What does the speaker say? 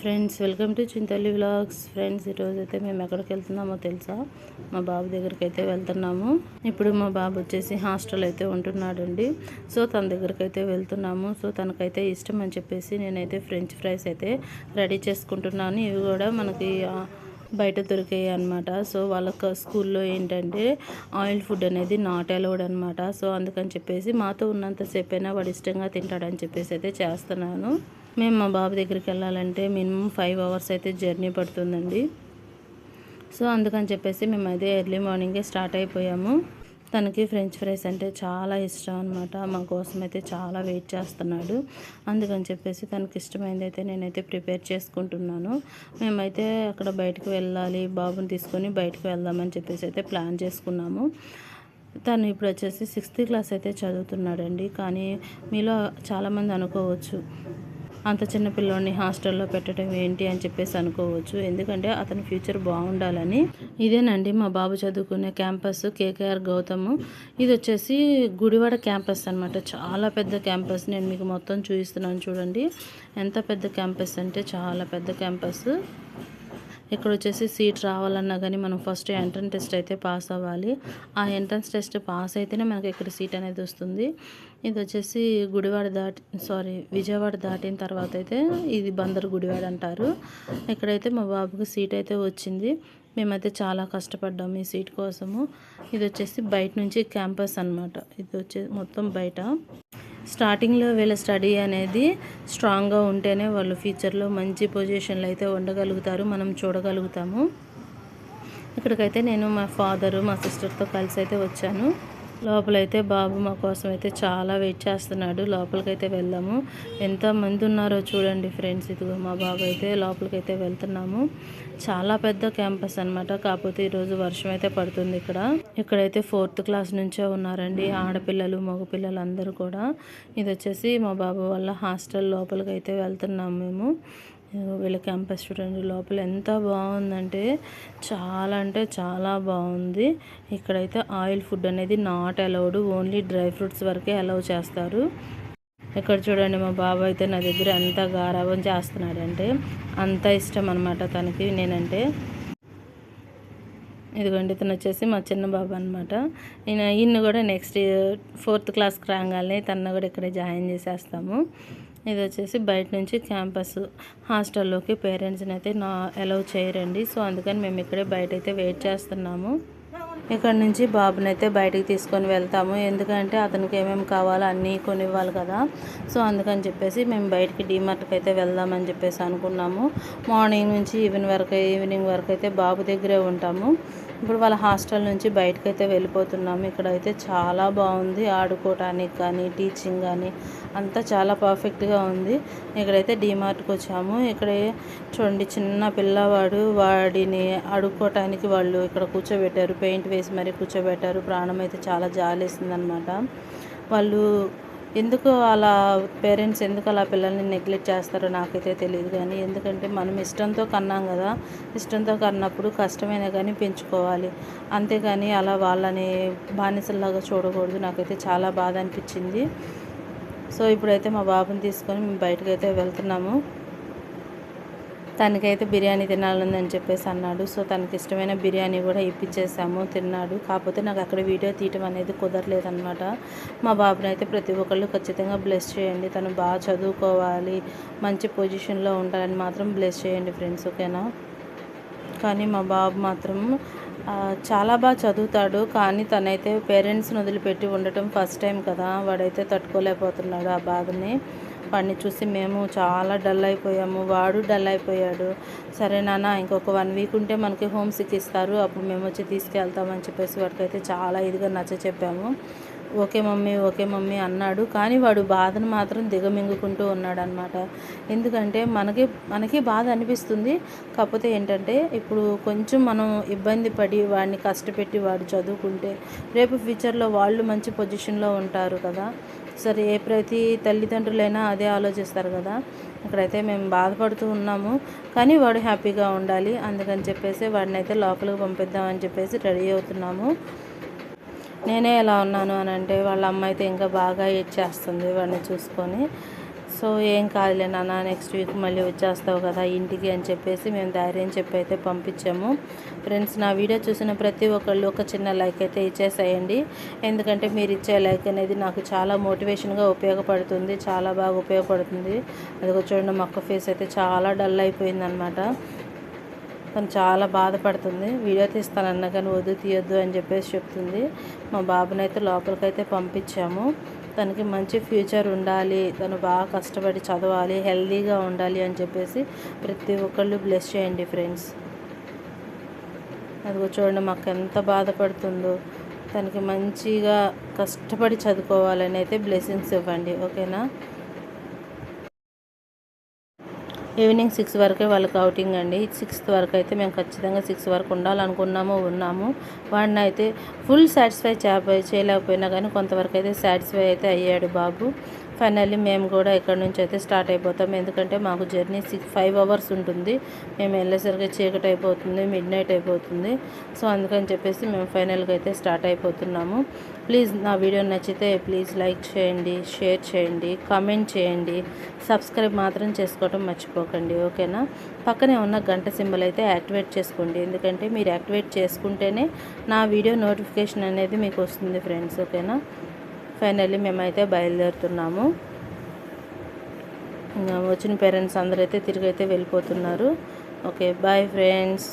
Friends welcome to Chintalli vlogs. Friends ఈరోజు అయితే మేము ఎక్కడికి వెళ్తున్నామో తెలుసా? మా బాబు దగ్గరికి అయితే వెళ్తున్నాము. ఇప్పుడు మా బాబు వచ్చేసి హాస్టల్ అయితే ఉంటున్నాడండి. సో తన దగ్గరికి అయితే వెళ్తున్నాము. సో తనకైతే ఇష్టం అని చెప్పేసి నేనైతే ఫ్రెంచ్ ఫ్రైస్ అయితే రెడీ చేసుకుంటున్నాను. ఇవి కూడా మనకి బయట దొరికాయి అనమాట సో వాళ్ళ స్కూల్లో ఏంటంటే ఆయిల్ ఫుడ్ అనేది నాట్ అలౌడ్ అనమాట సో అందుకని చెప్పేసి మాతో ఉన్నంతసేపు అయినా వాడు ఇష్టంగా తింటాడని చెప్పేసి అయితే చేస్తున్నాను. మేము మా బాబు దగ్గరికి వెళ్ళాలంటే మినిమం ఫైవ్ అవర్స్ అయితే జర్నీ పడుతుందండి. సో అందుకని చెప్పేసి మేము అదే ఎర్లీ మార్నింగే స్టార్ట్ అయిపోయాము. తనకి ఫ్రెంచ్ ఫ్రైస్ అంటే చాలా ఇష్టం అనమాట మా కోసం అయితే చాలా వెయిట్ చేస్తున్నాడు. అందుకని చెప్పేసి తనకి ఇష్టమైంది అయితే నేనైతే ప్రిపేర్ చేసుకుంటున్నాను. మేమైతే అక్కడ బయటకు వెళ్ళాలి బాబుని తీసుకొని బయటకు వెళ్దామని చెప్పేసి అయితే ప్లాన్ చేసుకున్నాము. తను ఇప్పుడు వచ్చేసి సిక్స్త్ క్లాస్ అయితే చదువుతున్నాడండి. కానీ మీలో చాలామంది అనుకోవచ్చు. అంత చిన్న పిల్లోడిని హాస్టల్లో పెట్టడం ఏంటి అని చెప్పేసి అనుకోవచ్చు. ఎందుకంటే అతని ఫ్యూచర్ బాగుండాలని. ఇదేనండి మా బాబు చదువుకునే క్యాంపస్ కేకేఆర్ గౌతమ్. ఇది వచ్చేసి గుడివాడ క్యాంపస్ అనమాట చాలా పెద్ద క్యాంపస్. నేను మీకు మొత్తం చూపిస్తున్నాను చూడండి. ఎంత పెద్ద క్యాంపస్ అంటే చాలా పెద్ద క్యాంపస్. ఇక్కడ వచ్చేసి సీట్ రావాలన్నా కానీ మనం ఫస్ట్ ఎంట్రన్స్ టెస్ట్ అయితే పాస్ అవ్వాలి. ఆ ఎంట్రన్స్ టెస్ట్ పాస్ అయితేనే మనకి ఇక్కడ సీట్ అనేది వస్తుంది. ఇది వచ్చేసి గుడివాడ దాటి సారీ విజయవాడ దాటిన తర్వాత అయితే ఇది బందరు గుడివాడ అంటారు. ఇక్కడైతే మా బాబుకి సీట్ అయితే వచ్చింది. మేమైతే చాలా కష్టపడ్డాము ఈ సీట్ కోసము. ఇది వచ్చేసి బయట నుంచి క్యాంపస్ అన్నమాట. ఇది వచ్చే మొత్తం బయట. స్టార్టింగ్లో వీళ్ళ స్టడీ అనేది స్ట్రాంగ్గా ఉంటేనే వాళ్ళు ఫ్యూచర్లో మంచి పొజిషన్లో అయితే ఉండగలుగుతారు మనం చూడగలుగుతాము. ఇక్కడికైతే నేను మా ఫాదరు మా సిస్టర్తో కలిసి అయితే వచ్చాను. లోపలైతే బాబు మా కోసం అయితే చాలా వెయిట్ చేస్తున్నాడు. లోపలికైతే వెళ్దాము. ఎంతమంది ఉన్నారో చూడండి ఫ్రెండ్స్. ఇదిగో మా బాబు అయితే లోపలికైతే వెళ్తున్నాము. చాలా పెద్ద క్యాంపస్ అన్నమాట. కాకపోతే ఈరోజు వర్షం అయితే పడుతుంది ఇక్కడ. ఇక్కడైతే ఫోర్త్ క్లాస్ నుంచే ఉన్నారండి ఆడపిల్లలు మగపిల్లలు అందరూ కూడా. ఇది వచ్చేసి మా బాబు వాళ్ళ హాస్టల్ లోపలికి అయితే వెళ్తున్నాము మేము. వీళ్ళ క్యాంపస్ చూడండి లోపల ఎంత బాగుందంటే చాలా అంటే చాలా బాగుంది. ఇక్కడైతే ఆయిల్ ఫుడ్ అనేది not allowed only dry fruits వరకే అలౌ చేస్తారు. ఇక్కడ చూడండి మా బాబు అయితే నా దగ్గర ఎంత గారాభం చేస్తున్నాడంటే అంత ఇష్టం అనమాట తనకి నేనంటే. ఇదిగోండి ఇతను వచ్చేసి మా చిన్న బాబు అనమాట ఈయన ఈయన కూడా నెక్స్ట్ ఫోర్త్ క్లాస్కి రాగానే తన కూడా ఇక్కడే జాయిన్ చేసేస్తాము. ఇది వచ్చేసి బయట నుంచి క్యాంపస్ హాస్టల్లోకి పేరెంట్స్ని అయితే నా అలౌ చేయరండి. సో అందుకని మేము ఇక్కడే బయట అయితే వెయిట్ చేస్తున్నాము. ఇక్కడ నుంచి బాబుని అయితే బయటికి తీసుకొని వెళ్తాము. ఎందుకంటే అతనికి ఏమేమి కావాలో అన్నీ కొనివ్వాలి కదా. సో అందుకని చెప్పేసి మేము బయటికి డీమార్ట్కి అయితే వెళ్దామని చెప్పేసి అనుకున్నాము. మార్నింగ్ నుంచి ఈవినింగ్ వరకు ఈవినింగ్ వరకు అయితే బాబు దగ్గరే ఉంటాము. ఇప్పుడు వాళ్ళ హాస్టల్ నుంచి బయటకు అయితే వెళ్ళిపోతున్నాము. ఇక్కడ అయితే చాలా బాగుంది. ఆడుకోవటానికి కానీ టీచింగ్ కానీ అంతా చాలా పర్ఫెక్ట్గా ఉంది. ఇక్కడైతే డీమార్ట్కి వచ్చాము. ఇక్కడ చూడండి చిన్న పిల్లవాడు వాడిని ఆడుకోవటానికి వాళ్ళు ఇక్కడ కూర్చోబెట్టారు. పెయింట్ వేసి మరీ కూర్చోబెట్టారు. ప్రాణం అయితే చాలా జాలేసింది అనమాట వాళ్ళు ఎందుకు అలా పేరెంట్స్ ఎందుకు అలా పిల్లల్ని నెగ్లెక్ట్ చేస్తారో నాకైతే తెలియదు కానీ ఎందుకంటే మనం ఇష్టంతో కన్నాం కదా ఇష్టంతో కన్నప్పుడు కష్టమైనా కానీ పెంచుకోవాలి. అంతేగాని అలా వాళ్ళని బానిసల్లాగా చూడకూడదు. నాకైతే చాలా బాధ అనిపించింది. సో ఇప్పుడైతే మా బాబుని తీసుకొని మేము బయటకైతే వెళ్తున్నాము. తనకైతే బిర్యానీ తినాలని చెప్పేసి అన్నాడు. సో తనకి ఇష్టమైన బిర్యానీ కూడా ఇప్పించేసాము తిన్నాడు. కాకపోతే నాకు అక్కడ వీడియో తీయటం అనేది కుదరలేదన్నమాట. మా బాబుని అయితే ప్రతి ఒక్కళ్ళు ఖచ్చితంగా బ్లెస్ చేయండి. తను బాగా చదువుకోవాలి మంచి పొజిషన్లో ఉండాలని మాత్రం బ్లెస్ చేయండి ఫ్రెండ్స్ ఓకేనా? కానీ మా బాబు మాత్రం చాలా బాగా చదువుతాడు. కానీ తనైతే పేరెంట్స్ని వదిలిపెట్టి ఉండటం ఫస్ట్ టైం కదా. వాడైతే తట్టుకోలేకపోతున్నాడు ఆ బాధని. వాడిని చూసి మేము చాలా డల్ అయిపోయాము. వాడు డల్ అయిపోయాడు. సరే నాన్న ఇంకొక వన్ వీక్ ఉంటే మనకి హోమ్ సిక్ ఇస్తారు. అప్పుడు మేము వచ్చి తీసుకెళ్తామని చెప్పేసి వాడికైతే చాలా ఇదిగా నచ్చ చెప్పాము. ఓకే మమ్మీ ఓకే మమ్మీ అన్నాడు. కానీ వాడు బాధను మాత్రం దిగమింగుకుంటూ ఉన్నాడు అనమాట ఎందుకంటే మనకి మనకి బాధ అనిపిస్తుంది. కాకపోతే ఏంటంటే ఇప్పుడు కొంచెం మనం ఇబ్బంది పడి వాడిని కష్టపెట్టి వాడు చదువుకుంటే రేపు ఫ్యూచర్లో వాళ్ళు మంచి పొజిషన్లో ఉంటారు కదా. సరే ఏ ప్రతి తల్లిదండ్రులైనా అదే ఆలోచిస్తారు కదా. ఇక్కడైతే మేము బాధపడుతూ ఉన్నాము. కానీ వాడు హ్యాపీగా ఉండాలి. అందుకని చెప్పేసి వాడిని అయితే లోపలికి పంపిద్దామని చెప్పేసి రెడీ అవుతున్నాము. నేనే ఎలా ఉన్నాను అని అంటే వాళ్ళ అమ్మ అయితే ఇంకా బాగా ఏడ్ చేస్తుంది వాడిని చూసుకొని. సో ఏం కాదులే నాన్న నెక్స్ట్ వీక్ మళ్ళీ వచ్చేస్తావు కదా ఇంటికి అని చెప్పేసి మేము ధైర్యం చెప్పి అయితే పంపించాము. ఫ్రెండ్స్ నా వీడియో చూసిన ప్రతి ఒక్కళ్ళు ఒక చిన్న లైక్ అయితే ఇచ్చేసేయండి. ఎందుకంటే మీరు ఇచ్చే లైక్ అనేది నాకు చాలా మోటివేషన్గా ఉపయోగపడుతుంది చాలా బాగా ఉపయోగపడుతుంది. అదిగో చూడండి మొక్క ఫేస్ అయితే చాలా డల్ అయిపోయిందనమాట తను చాలా బాధపడుతుంది. వీడియో తీస్తానన్నా కానీ వద్దు తీయొద్దు అని చెప్పేసి చెప్తుంది. మా బాబునైతే లోపలికైతే పంపించాము. తనకి మంచి ఫ్యూచర్ ఉండాలి తను బాగా కష్టపడి చదవాలి హెల్తీగా ఉండాలి అని చెప్పేసి ప్రతి ఒక్కళ్ళు బ్లెస్ చేయండి ఫ్రెండ్స్ అది చూడండి మాకు ఎంత బాధపడుతుందో. తనకి మంచిగా కష్టపడి చదువుకోవాలని అయితే బ్లెస్సింగ్స్ ఇవ్వండి ఓకేనా? ఈవినింగ్ సిక్స్ వరకే వాళ్ళకి అవుటింగ్ అండి. సిక్స్త్ వరకు అయితే మేము ఖచ్చితంగా సిక్స్ వరకు ఉండాలనుకున్నాము ఉన్నాము. వాడిని అయితే ఫుల్ సాటిస్ఫై చేయలేకపోయినా కానీ కొంతవరకు అయితే సాటిస్ఫై అయితే అయ్యాడు బాబు. ఫైనల్లీ మేము కూడా ఇక్కడ నుంచి అయితే స్టార్ట్ అయిపోతాం. ఎందుకంటే మాకు జర్నీ సిక్స్ ఫైవ్ అవర్స్ ఉంటుంది. మేము వెళ్ళేసరికి చీకటి అయిపోతుంది మిడ్ నైట్ అయిపోతుంది. సో అందుకని చెప్పేసి మేము ఫైనల్గా అయితే స్టార్ట్ అయిపోతున్నాము. ప్లీజ్ నా వీడియో నచ్చితే ప్లీజ్ లైక్ చేయండి షేర్ చేయండి కామెంట్ చేయండి. సబ్స్క్రైబ్ మాత్రం చేసుకోవడం మర్చిపోకండి ఓకేనా? పక్కనే ఉన్న గంట సింబల్ అయితే యాక్టివేట్ చేసుకోండి. ఎందుకంటే మీరు యాక్టివేట్ చేసుకుంటేనే నా వీడియో నోటిఫికేషన్ అనేది మీకు వస్తుంది ఫ్రెండ్స్ ఓకేనా? ఫైనల్లీ మేమైతే బయలుదేరుతున్నాము. వచ్చిన పేరెంట్స్ అందరైతే తిరిగి అయితే వెళ్ళిపోతున్నారు. Okay bye friends.